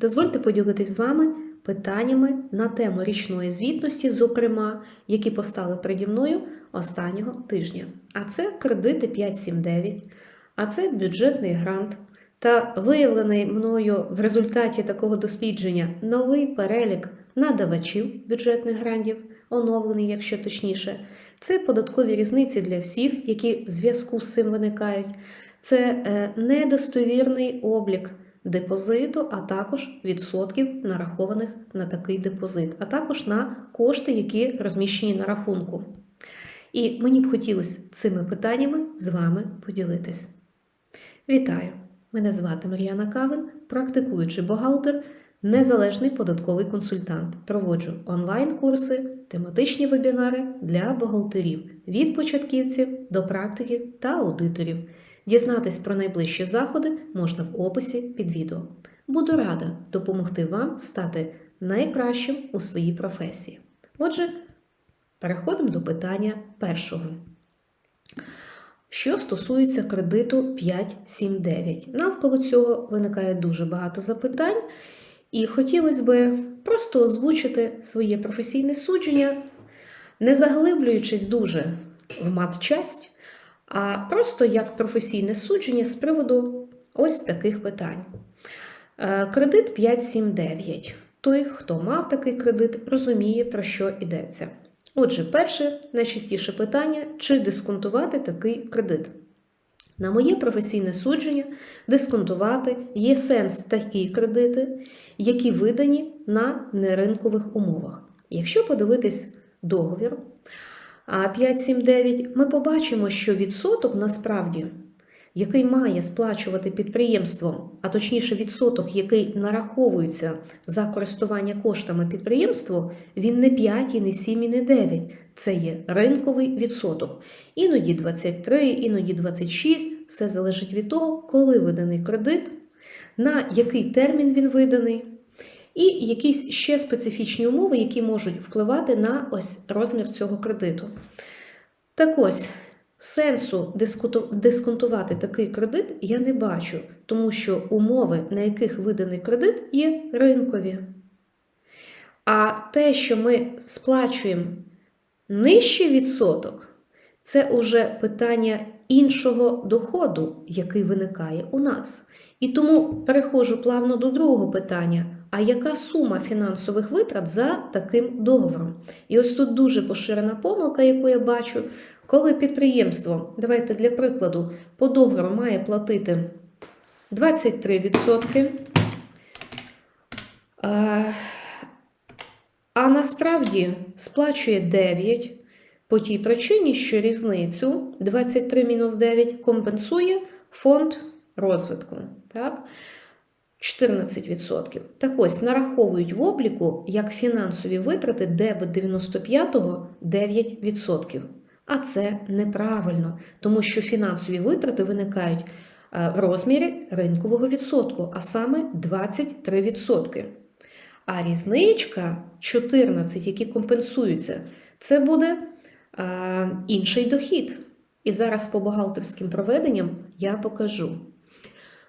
Дозвольте поділитись з вами питаннями на тему річної звітності, зокрема, які постали переді мною останнього тижня. А це кредити 579, а це бюджетний грант. Та виявлений мною в результаті такого дослідження новий перелік надавачів бюджетних грантів, оновлений, якщо точніше, це податкові різниці для всіх, які в зв'язку з цим виникають. Це е, недостовірний облік депозиту, а також відсотків нарахованих на такий депозит, а також на кошти, які розміщені на рахунку. І мені б хотілося цими питаннями з вами поділитись. Вітаю! Мене звати Мар'яна Кавин, практикуючий бухгалтер, незалежний податковий консультант. Проводжу онлайн-курси, тематичні вебінари для бухгалтерів від початківців до практиків та аудиторів. Дізнатись про найближчі заходи можна в описі під відео. Буду рада допомогти вам стати найкращим у своїй професії. Отже, переходимо до питання першого. Що стосується кредиту 579, навколо цього виникає дуже багато запитань, і хотілося б просто озвучити своє професійне судження, не заглиблюючись дуже в матчасть, а просто як професійне судження з приводу ось таких питань. Е, Кредит 579. Той, хто мав такий кредит, розуміє, про що йдеться. Отже, перше, найчастіше питання: чи дисконтувати такий кредит? На моє професійне судження, дисконтувати є сенс такі кредити, які видані на неринкових умовах. Якщо подивитись договір 579, ми побачимо, що відсоток насправді, який має сплачувати підприємство, а точніше відсоток, який нараховується за користування коштами підприємству, він не 5, і не 7, і не 9. Це є ринковий відсоток. Іноді 23, іноді 26. Все залежить від того, коли виданий кредит, на який термін він виданий, і якісь ще специфічні умови, які можуть впливати на ось розмір цього кредиту. Так ось, сенсу дисконтувати такий кредит я не бачу, тому що умови, на яких виданий кредит, є ринкові. А те, що ми сплачуємо нижчий відсоток, це уже питання іншого доходу, який виникає у нас. І тому переходжу плавно до другого питання: а яка сума фінансових витрат за таким договором? І ось тут дуже поширена помилка, яку я бачу, коли підприємство, давайте для прикладу, по договору має платити 23%. е, А насправді сплачує 9 по тій причині, що різницю 23 мінус 9 компенсує фонд розвитку. Так? 14%. Так ось нараховують в обліку як фінансові витрати дебет 95-го 9%. А це неправильно, тому що фінансові витрати виникають е, в розмірі ринкового відсотку, а саме 23%. А різничка 14, які компенсуються, це буде е, інший дохід. І зараз по бухгалтерським проведенням я покажу.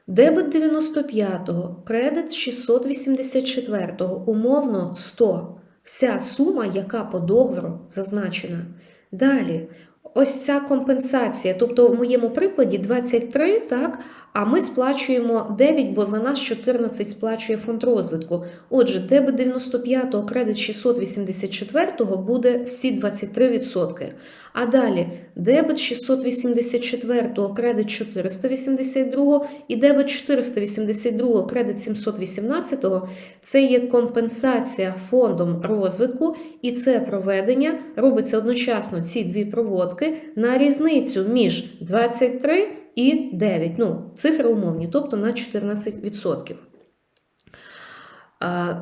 Дебет 95-го, кредит 684-го, умовно 100. Вся сума, яка по договору зазначена. Далі, ось ця компенсація, тобто в моєму прикладі 23, так, а ми сплачуємо 9, бо за нас 14 сплачує фонд розвитку. Отже, дебет 95-го, кредит 684-го буде всі 23%. А далі. Дебет 684-го, кредит 482-го і дебет 482-го, кредит 718-го – це є компенсація фондом розвитку, і це проведення. Робиться одночасно ці дві проводки на різницю між 23 і 9. Ну, цифри умовні, тобто на 14%.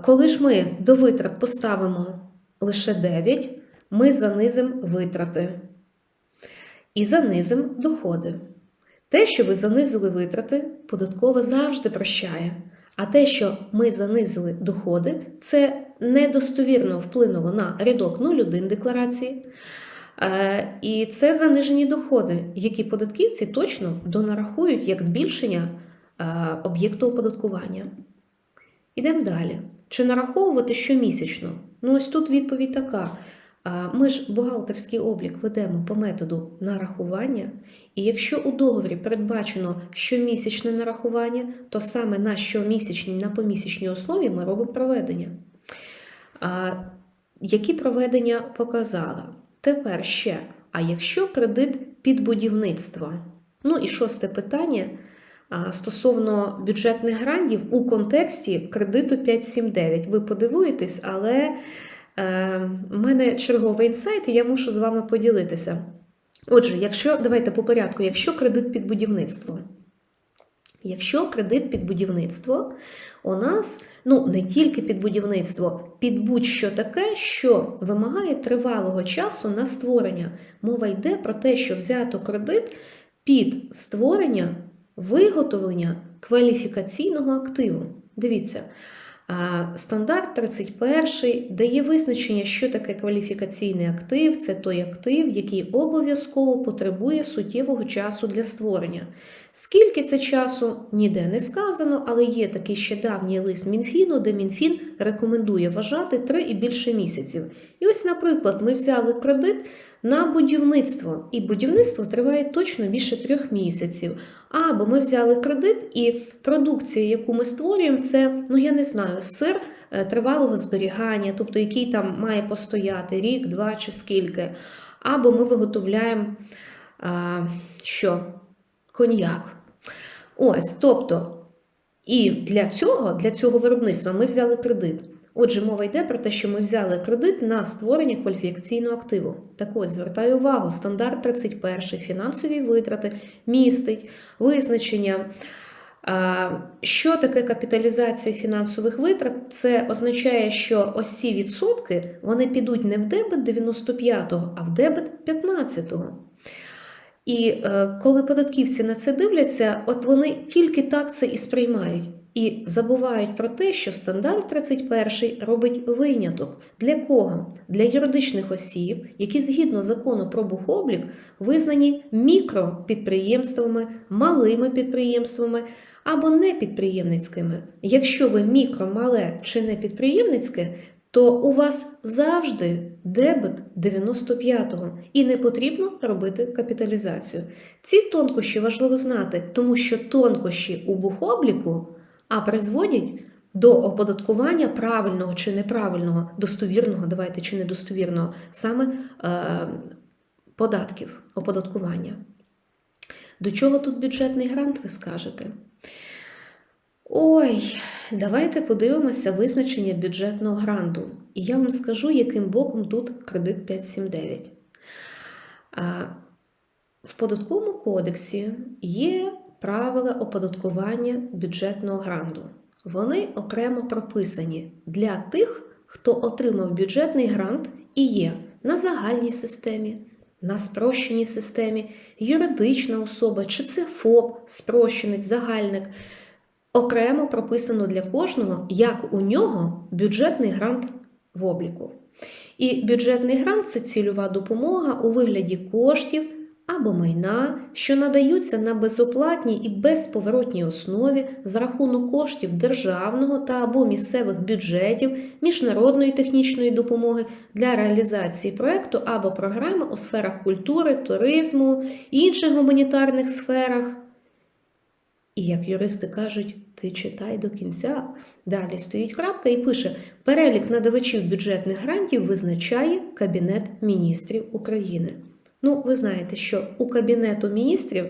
Коли ж ми до витрат поставимо лише 9, ми занизимо витрати і занизимо доходи. Те, що ви занизили витрати, податкова завжди прощає. А те, що ми занизили доходи, це недостовірно вплинуло на рядок 01 декларації. Е, І це занижені доходи, які податківці точно донарахують як збільшення е, об'єкту оподаткування. Ідемо далі. Чи нараховувати щомісячно? Ну, ось тут відповідь така. Ми ж бухгалтерський облік ведемо по методу нарахування, і якщо у договорі передбачено щомісячне нарахування, то саме на щомісячній, на помісячній основі ми робимо проведення. Які проведення показала? Тепер ще. А якщо кредит під будівництво? Ну і шосте питання стосовно бюджетних грантів у контексті кредиту 579. Ви подивуєтесь, але е, в мене черговий інсайт, і я мушу з вами поділитися. Отже, якщо давайте по порядку, якщо кредит під будівництво. Якщо кредит під будівництво, у нас ну не тільки під будівництво, під будь-що таке, що вимагає тривалого часу на створення. Мова йде про те, що взято кредит під створення виготовлення кваліфікаційного активу. Дивіться, стандарт 31 дає визначення, що таке кваліфікаційний актив. Це той актив, який обов'язково потребує суттєвого часу для створення. Скільки це часу ніде не сказано, але є такий ще давній лист Мінфіну, де Мінфін рекомендує вважати 3 і більше місяців. І ось, наприклад, ми взяли кредит на будівництво, і будівництво триває точно більше трьох місяців. Або ми взяли кредит, і продукція, яку ми створюємо, це, ну я не знаю, сир е, тривалого зберігання, тобто який там має постояти рік, два чи скільки. Або ми виготовляємо а, що? коньяк. Ось, тобто, і для цього, для цього виробництва ми взяли кредит. Отже, мова йде про те, що ми взяли кредит на створення кваліфікаційного активу. Так ось, звертаю увагу, стандарт 31, фінансові витрати містить визначення. Що таке капіталізація фінансових витрат? Це означає, що ось ці відсотки вони підуть не в дебет 95-го, а в дебет 15-го. І е, коли податківці на це дивляться, от вони тільки так це і сприймають. І забувають про те, що стандарт 31 робить виняток. Для кого? Для юридичних осіб, які згідно закону про бухоблік визнані мікропідприємствами, малими підприємствами або непідприємницькими. Якщо ви мікро, мале чи не підприємницьке, то у вас завжди дебет 95-го і не потрібно робити капіталізацію. Ці тонкощі важливо знати, тому що тонкощі у бухобліку а призводять до оподаткування правильного чи неправильного, достовірного, давайте чи недостовірного, саме е, податків оподаткування. До чого тут бюджетний грант, ви скажете? Ой, давайте подивимося визначення бюджетного гранту. І я вам скажу, яким боком тут кредит 579. В податковому кодексі є правила оподаткування бюджетного гранту. Вони окремо прописані для тих, хто отримав бюджетний грант і є на загальній системі, на спрощеній системі, юридична особа, чи це ФОП, спрощенець, загальник. Окремо прописано для кожного, як у нього бюджетний грант в обліку. І бюджетний грант це цільова допомога у вигляді коштів або майна, що надаються на безоплатній і безповоротній основі за рахунок коштів державного та або місцевих бюджетів, міжнародної технічної допомоги для реалізації проекту або програми у сферах культури, туризму, інших гуманітарних сферах. І як юристи кажуть, ти читай до кінця. Далі стоїть крапка і пише: перелік надавачів бюджетних грантів визначає Кабінет міністрів України. Ну, ви знаєте, що у Кабінету міністрів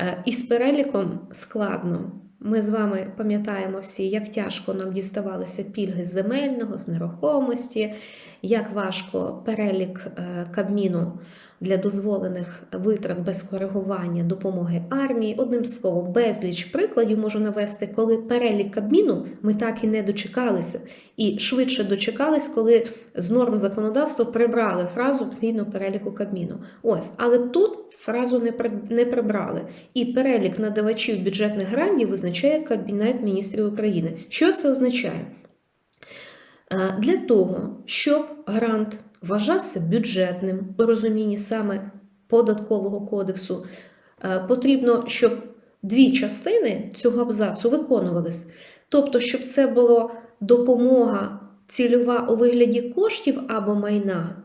е, із переліком складно. Ми з вами пам'ятаємо всі, як тяжко нам діставалися пільги з земельного, з нерухомості, як важко перелік е, Кабміну для дозволених витрат без коригування допомоги армії. Одним словом, безліч прикладів можу навести, коли перелік Кабміну ми так і не дочекалися, і швидше дочекались, коли з норм законодавства прибрали фразу згідно переліку Кабміну. Ось, але тут фразу не не прибрали. І перелік надавачів бюджетних грантів визначає Кабінет міністрів України. Що це означає? Е, для того, щоб грант вважався бюджетним у розумінні саме податкового кодексу, е, потрібно, щоб дві частини цього абзацу виконувались. Тобто, щоб це була допомога цільова у вигляді коштів або майна,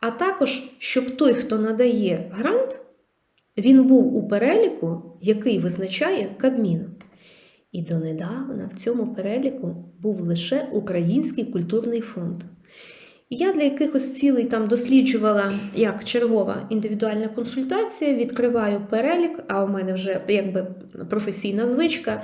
а також щоб той, хто надає грант, він був у переліку, який визначає Кабмін. І донедавна в цьому переліку був лише Український культурний фонд. Я для якихось цілей там досліджувала як чергова індивідуальна консультація, відкриваю перелік, а у мене вже якби професійна звичка.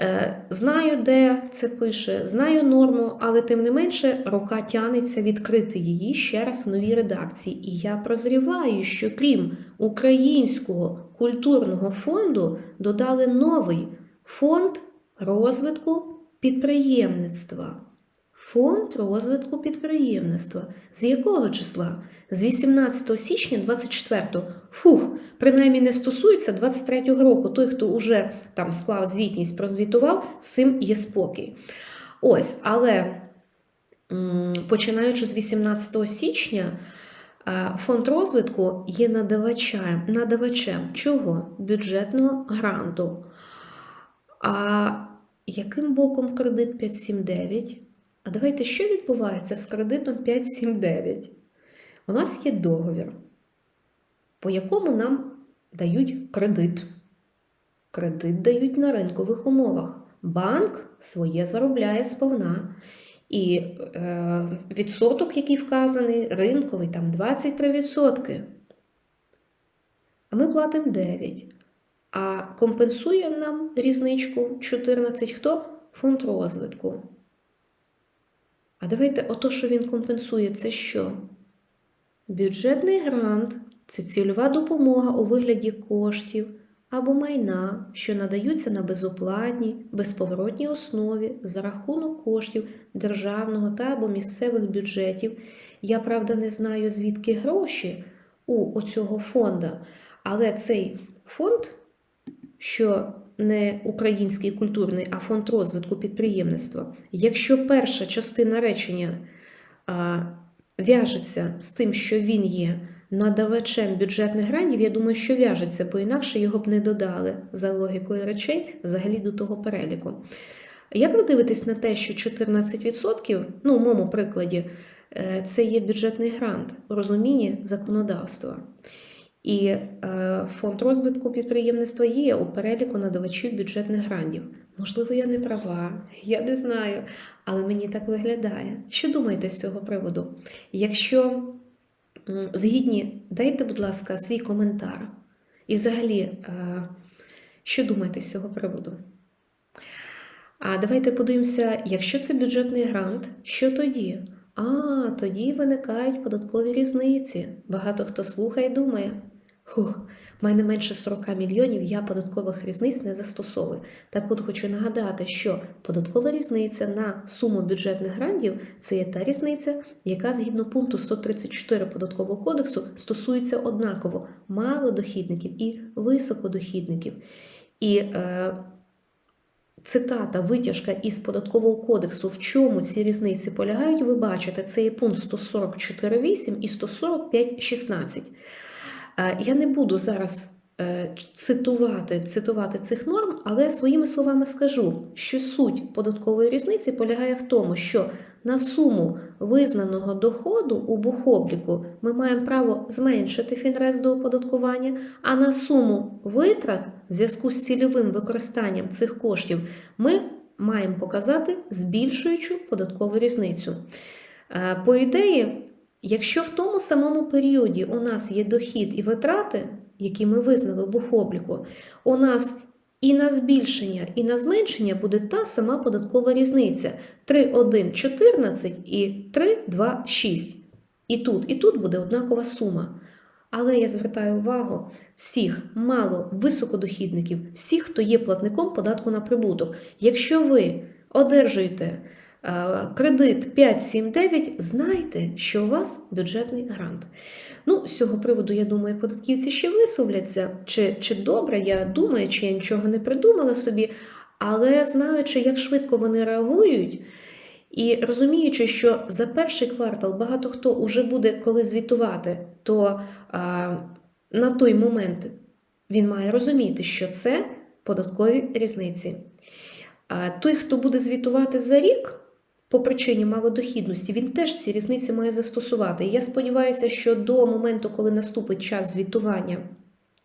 Е, Знаю, де це пише, знаю норму, але тим не менше рука тянеться відкрити її ще раз в новій редакції. І я прозріваю, що крім Українського культурного фонду додали новий фонд розвитку підприємництва. Фонд розвитку підприємництва. З якого числа? З 18 січня 24-го. Фух, принаймні не стосується 23-го року. Той, хто вже там склав звітність, прозвітував, з цим є спокій. Ось, але починаючи з 18 січня, е, фонд розвитку є надавачем, надавачем чого? Бюджетного гранту. А яким боком кредит 579? А давайте, що відбувається з кредитом 579? У нас є договір, по якому нам дають кредит. Кредит дають на ринкових умовах. Банк своє заробляє сповна. І е, відсоток, який вказаний, ринковий, там 23%. А ми платимо 9. А компенсує нам різничку 14 хто? Фонд розвитку. А давайте ото, що він компенсує, це що? Бюджетний грант це цільова допомога у вигляді коштів або майна, що надаються на безоплатній, безповоротній основі за рахунок коштів державного та або місцевих бюджетів. Я, правда, не знаю, звідки гроші у оцього фонда, але цей фонд, що не український культурний, а фонд розвитку підприємництва. Якщо перша частина речення в'яжеться з тим, що він є надавачем бюджетних грантів, я думаю, що в'яжеться, бо інакше його б не додали за логікою речей взагалі до того переліку. Як ви дивитесь на те, що 14%, ну, в моєму прикладі, е, це є бюджетний грант у розумінні законодавства? І е, фонд розвитку підприємництва є у переліку надавачів бюджетних грантів. Можливо, я не права, я не знаю, але мені так виглядає. Що думаєте з цього приводу? Якщо згідні, дайте, будь ласка, свій коментар. І взагалі, е, що думаєте з цього приводу? А давайте подивимося, якщо це бюджетний грант, що тоді? А, тоді виникають податкові різниці. Багато хто слухає і думає. Хух, менше 40 мільйонів, я податкових різниць не застосовую. Так от хочу нагадати, що податкова різниця на суму бюджетних грантів це є та різниця, яка згідно пункту 134 податкового кодексу стосується однаково малодохідників і високодохідників. І е, цитата, витяжка із податкового кодексу, в чому ці різниці полягають, ви бачите, це є пункт 144.8 і 145.16. Е, Я не буду зараз е, цитувати, цитувати цих норм, але своїми словами скажу, що суть податкової різниці полягає в тому, що на суму визнаного доходу у бухобліку ми маємо право зменшити фінрез до оподаткування, а на суму витрат в зв'язку з цільовим використанням цих коштів ми маємо показати збільшуючу податкову різницю. Е, По ідеї, Якщо в тому самому періоді у нас є дохід і витрати, які ми визнали в бухобліку, у нас і на збільшення, і на зменшення буде та сама податкова різниця 3,1,14 і 3,2,6. І тут, і тут буде однакова сума. Але я звертаю увагу всіх мало високодохідників, всіх, хто є платником податку на прибуток. Якщо ви одержуєте кредит 579, знайте, що у вас бюджетний грант. Ну, з цього приводу, я думаю, податківці ще висловляться, чи, чи добре, я думаю, чи я нічого не придумала собі, але знаючи, як швидко вони реагують. І розуміючи, що за перший квартал багато хто вже буде коли звітувати, то а, на той момент він має розуміти, що це податкові різниці. А той, хто буде звітувати за рік по причині малодохідності, він теж ці різниці має застосувати. І я сподіваюся, що до моменту, коли наступить час звітування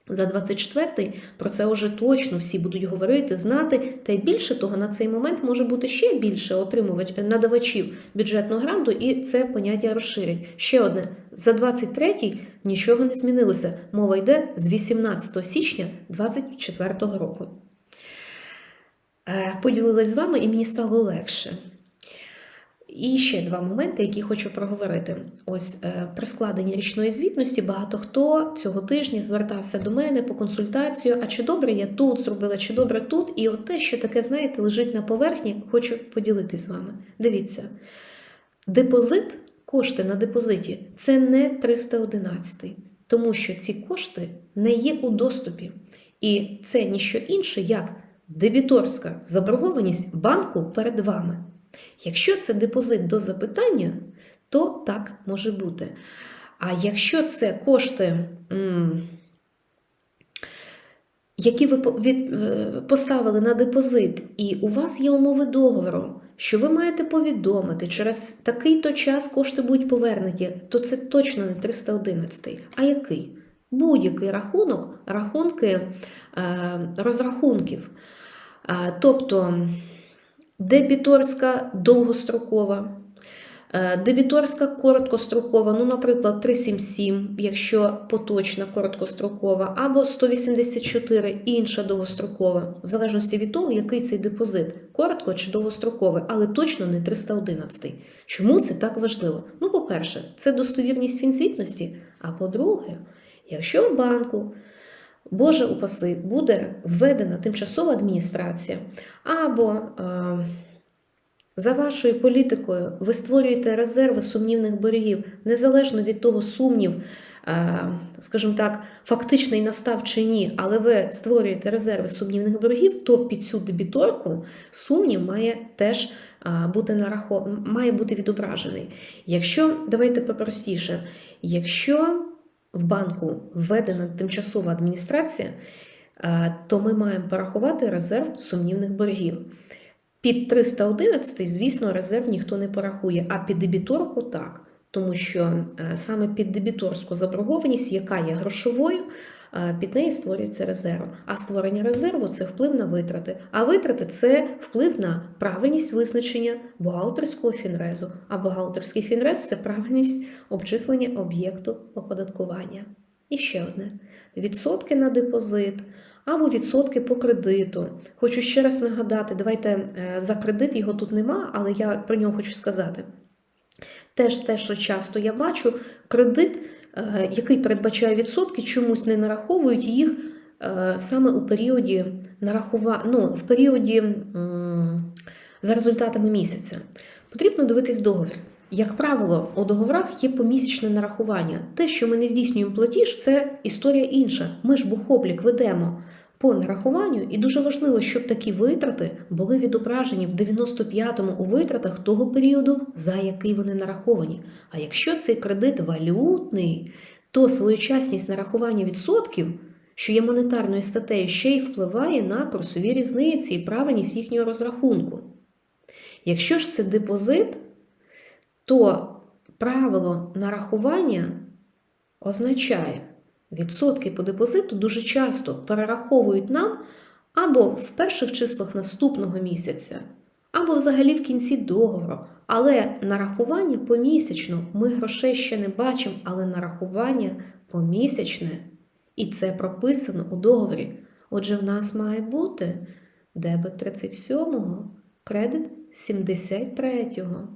за 24-й, про це вже точно всі будуть говорити, знати. Та й більше того, на цей момент може бути ще більше отримувач надавачів бюджетного гранту, і це поняття розширять. Ще одне: за 23-й нічого не змінилося. Мова йде з 18 січня 2024 року. Е, Поділилась з вами, і мені стало легше. І ще два моменти, які хочу проговорити. Ось е, при складенні річної звітності багато хто цього тижня звертався до мене по консультацію. А чи добре я тут зробила, чи добре тут? І от те, що таке, знаєте, лежить на поверхні, хочу поділитись з вами. Дивіться, депозит, кошти на депозиті це не 311, тому що ці кошти не є у доступі. І це ніщо інше, як дебіторська заборгованість банку перед вами. Якщо це депозит до запитання, то так може бути. А якщо це кошти, які ви е, поставили на депозит, і у вас є умови договору, що ви маєте повідомити, через такий-то час кошти будуть повернуті, то це точно не 311. А який? Будь-який рахунок, рахунки е, розрахунків. Е, тобто дебіторська довгострокова, е, дебіторська короткострокова, ну, наприклад, 377, якщо поточна короткострокова, або 184 інша довгострокова, в залежності від того, який цей депозит, коротко чи довгостроковий, але точно не 311. Чому це так важливо? Ну, по-перше, це достовірність фінзвітності, а по-друге, якщо в банку Боже упаси, буде введена тимчасова адміністрація, або е, за вашою політикою ви створюєте резерви сумнівних берегів, незалежно від того, сумнів, е, скажімо так, фактичний настав чи ні, але ви створюєте резерви сумнівних берегів, то під цю дебіторку сумнів має теж е, бути нарахо... має бути відображений. Якщо давайте попростіше, якщо в банку введена тимчасова адміністрація, е, то ми маємо порахувати резерв сумнівних боргів. Під 311, звісно, резерв ніхто не порахує, а під дебіторку так. Тому що е, саме під дебіторську заборгованість, яка є грошовою, під неї створюється резерв. А створення резерву це вплив на витрати. А витрати це вплив на правильність визначення бухгалтерського фінрезу. А бухгалтерський фінрез це правильність обчислення об'єкту оподаткування. І ще одне: відсотки на депозит. Або відсотки по кредиту. Хочу ще раз нагадати, давайте е, за кредит його тут нема, але я про нього хочу сказати. Теж те, що часто я бачу, кредит, який передбачає відсотки, чомусь не нараховують їх е, саме у періоді нарахува... ну, в періоді за результатами місяця. Потрібно дивитись договір. Як правило, у договорах є помісячне нарахування. Те, що ми не здійснюємо платіж, це історія інша. Ми ж бухоблік ведемо по нарахуванню, і дуже важливо, щоб такі витрати були відображені в 95-му у витратах того періоду, за який вони нараховані. А якщо цей кредит валютний, то своєчасність нарахування відсотків, що є монетарною статтею, ще й впливає на курсові різниці і правильність їхнього розрахунку. Якщо ж це депозит, то правило нарахування означає, відсотки по депозиту дуже часто перераховують нам або в перших числах наступного місяця, або взагалі в кінці договору. Але нарахування помісячно, ми грошей ще не бачимо, але нарахування помісячне. І це прописано у договорі. Отже, в нас має бути дебет 37-го, кредит 73-го.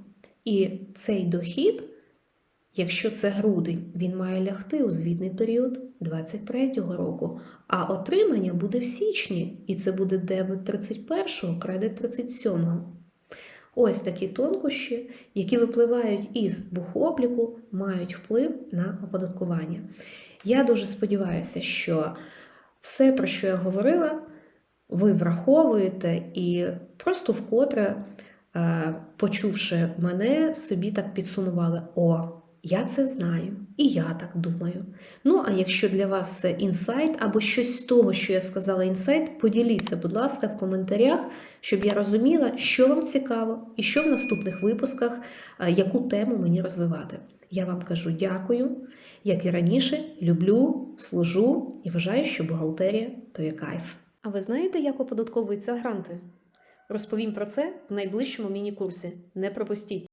І цей дохід, якщо це грудень, він має лягти у звітний період 23-го року, а отримання буде в січні, і це буде дебет 31-го, кредит 37-го. Ось такі тонкощі, які випливають із бухобліку, мають вплив на оподаткування. Я дуже сподіваюся, що все, про що я говорила, ви враховуєте і просто вкотре, е, почувши мене, собі так підсумували: о, Я це знаю, і я так думаю. Ну, а якщо для вас це інсайт або щось з того, що я сказала інсайт, поділіться, будь ласка, в коментарях, щоб я розуміла, що вам цікаво, і що в наступних випусках, яку тему мені розвивати. Я вам кажу дякую, як і раніше, люблю, служу і вважаю, що бухгалтерія то є кайф. А ви знаєте, як оподатковуються гранти? Розповім про це в найближчому міні-курсі. Не пропустіть!